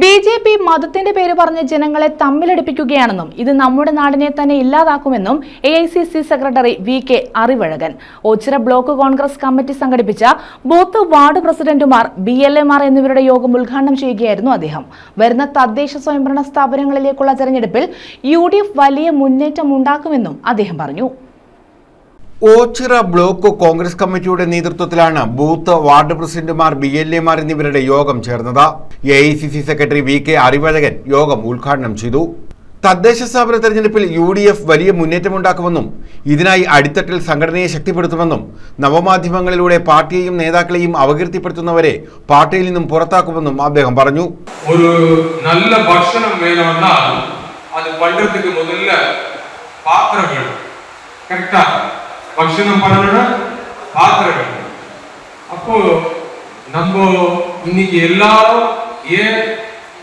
B J P മതത്തിന്റെ പേര് പറഞ്ഞ് ജനങ്ങളെ തമ്മിലടിപ്പിക്കുകയാണെന്നും ഇത് നമ്മുടെ നാടിനെ തന്നെ ഇല്ലാതാക്കുമെന്നും A I C C secretary V K Arivazhagan. Ochira block congress committee സംഘടിപ്പിച്ച ബൂത്ത് വാർഡ് പ്രസിഡന്റുമാർ ബി എൽ എമാർ എന്നിവരുടെ യോഗം ഉദ്ഘാടനം ചെയ്യുകയായിരുന്നു അദ്ദേഹം. വരുന്ന തദ്ദേശ സ്വയംഭരണ സ്ഥാപനങ്ങളിലേക്കുള്ള തെരഞ്ഞെടുപ്പിൽ യു വലിയ മുന്നേറ്റം ഉണ്ടാക്കുമെന്നും അദ്ദേഹം പറഞ്ഞു. ഓച്ചിറ ബ്ലോക്ക് കോൺഗ്രസ് കമ്മിറ്റിയുടെ നേതൃത്വത്തിലാണ് ബൂത്ത് വാർഡ് പ്രസിഡന്റുമാർ ബി എൽ എമാർ എന്നിവരുടെ യോഗം ചേർന്നത്. A I C C secretary V K Arivazhagan യോഗം ഉദ്ഘാടനം ചെയ്തു. തദ്ദേശ സ്ഥാപന തെരഞ്ഞെടുപ്പിൽ യു ഡി എഫ് വലിയ മുന്നേറ്റമുണ്ടാക്കുമെന്നും ഇതിനായി അടിത്തട്ടിൽ സംഘടനയെ ശക്തിപ്പെടുത്തുമെന്നും നവമാധ്യമങ്ങളിലൂടെ പാർട്ടിയെയും നേതാക്കളെയും അപകീർത്തിപ്പെടുത്തുന്നവരെ പാർട്ടിയിൽ നിന്നും പുറത്താക്കുമെന്നും അദ്ദേഹം പറഞ്ഞു. ഒരു നല്ല ഭക്ഷണം വേണമെന്നാൽ അത് പണ്ടത്തേക്ക് മുതല പാത്രം കറക്റ്റാണ് பக்ஷணம் பண்ணணும்னா பாத்திரம் வேணும் அப்போ நம்ம இன்னைக்கு எல்லாரும் ஏன்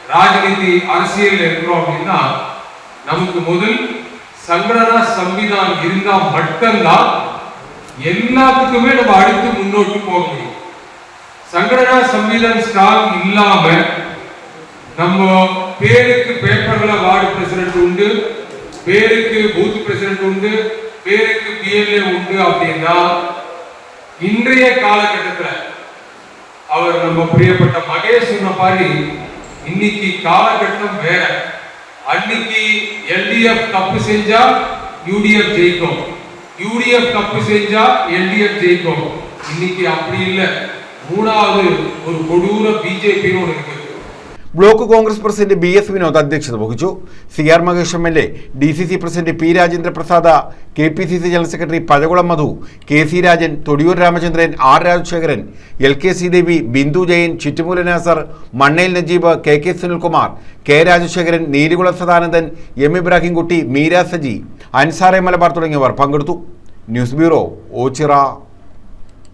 ராஜநீதி அரசியல் இருக்கிறோம் அப்படின்னா நமக்கு முதல் சங்கடனா சம்விதான் இருந்தா மட்டும்தான் எல்லாத்துக்குமே நம்ம அடுத்து முன்னோக்கி போக முடியும். சங்கடனா சம்விதான் ஸ்ட்ராங் இல்லாம நம்ம பேருக்கு பேப்பர்ல வார்டு பிரசிடென்ட் உண்டு பேருக்கு பூத் பிரசிடென்ட் உண்டு பேருக்கு பிஎல்ஏ உண்டு அப்படின்னா இன்றைய காலகட்டத்தில் அவர் நம்ம பிரியப்பட்ட மகேஷ் சொன்ன மாதிரி இன்னைக்கு காலகட்டம் வேற. அன்னைக்கு எல்டிஎஃப் தப்பு செஞ்சா யூடிஎஃப் ஜெயிக்கும். யூடிஎஃப் தப்பு செஞ்சா எல்டிஎஃப் ஜெயிக்கும். இன்னைக்கு அப்படி இல்லை. மூணாவது ஒரு கொடூர பிஜேபின்னு ஒன்று இருக்கு. Block congress president B S Vinod അധ്യക്ഷത വഹിച്ചു. C R Mahesh M L A D C C president P Rajendra Prasada K P C C general secretary Pazhakulam Madhu K C Rajan Thodiyoor Ramachandran R Rajasekharan L K C Devi Bindu Jayan Chittumoola Nasar Mannel Najeeb K K Sunilkumar K Rajasekharan Neelikulam Sadanandan M Ibrahimkutty Meera Saji അൻസാറെ Malabar തുടങ്ങിയവർ പങ്കെടുത്തു. News bureau Ochira.